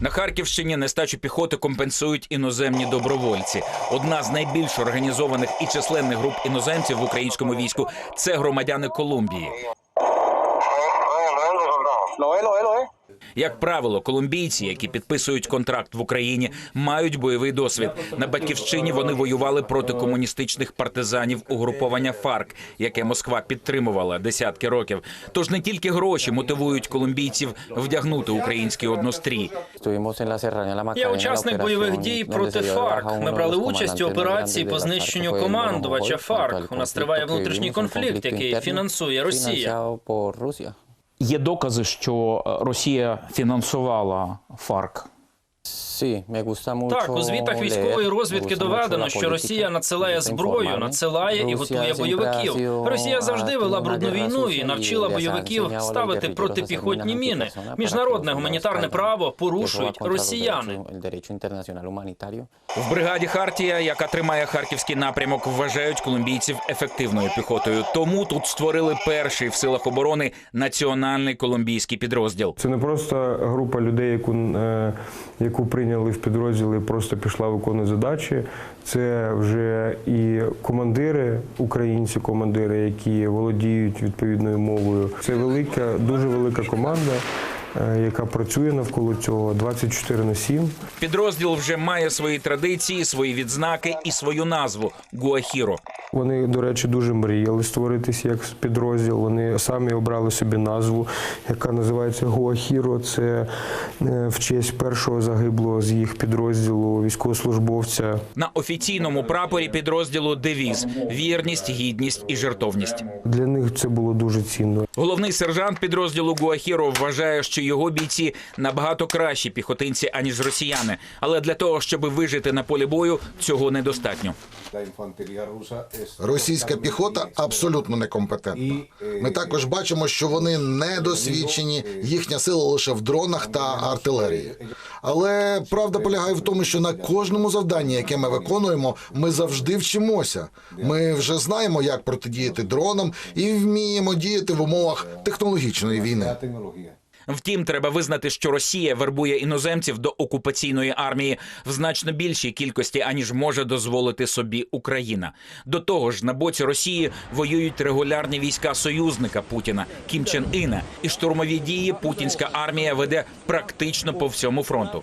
На Харківщині нестачу піхоти компенсують іноземні добровольці. Одна з найбільш організованих і численних груп іноземців в українському війську це громадяни Колумбії. Lo es. Як правило, колумбійці, які підписують контракт в Україні, мають бойовий досвід. На батьківщині вони воювали проти комуністичних партизанів угруповання ФАРК, яке Москва підтримувала десятки років. Тож не тільки гроші мотивують колумбійців вдягнути український однострій. Я учасник бойових дій проти ФАРК. Ми брали участь у операції по знищенню командувача ФАРК. У нас триває внутрішній конфлікт, який фінансує Росія. Є докази, що е, Росія фінансувала ФАРК. Так, у звітах військової розвідки доведено, що Росія надсилає зброю, надсилає і готує бойовиків. Росія завжди вела брудну війну і навчила бойовиків ставити протипіхотні міни. Міжнародне гуманітарне право порушують росіяни. В бригаді Хартія, яка тримає харківський напрямок, вважають колумбійців ефективною піхотою. Тому тут створили перший в силах оборони національний колумбійський підрозділ. Це не просто група людей, яку, е, яку прийняли в підрозділи, просто пішла виконувати задачі. Це вже і командири, українці, командири, які володіють відповідною мовою. Це велика, дуже велика команда, е, яка працює навколо цього 24 на 7. Підрозділ вже має свої традиції, свої відзнаки і свою назву Гуахіро. Вони, до речі, дуже мріяли створитися як підрозділ. Вони самі обрали собі назву, яка називається Гуахіро. Це е, в честь першого загиблого з їх підрозділу військовослужбовця На офіційному прапорі підрозділу девіз вірність, гідність і жертовність. Для них це було дуже цінно. Головний сержант підрозділу Гуахіро вважає, що його бійці набагато кращі піхотинці аніж росіяни. Але для того, щоб вижити на полі бою, цього недостатньо. Російська піхота абсолютно некомпетентна. Ми також бачимо, що вони недосвідчені. Їхня сила лише в дронах та артилерії. Але правда полягає в тому, що на кожному завданні, яке ми виконуємо, ми завжди вчимося. Ми вже знаємо, як протидіяти дронам, і вміємо діяти в умовах технологічної війни. Втім, треба визнати, що Росія вербує іноземців до окупаційної армії в значно більшій кількості, аніж може дозволити собі Україна. До того ж, на боці Росії воюють регулярні війська союзника Путіна Кім Чен Іна, і штурмові дії путінська армія веде практично по всьому фронту.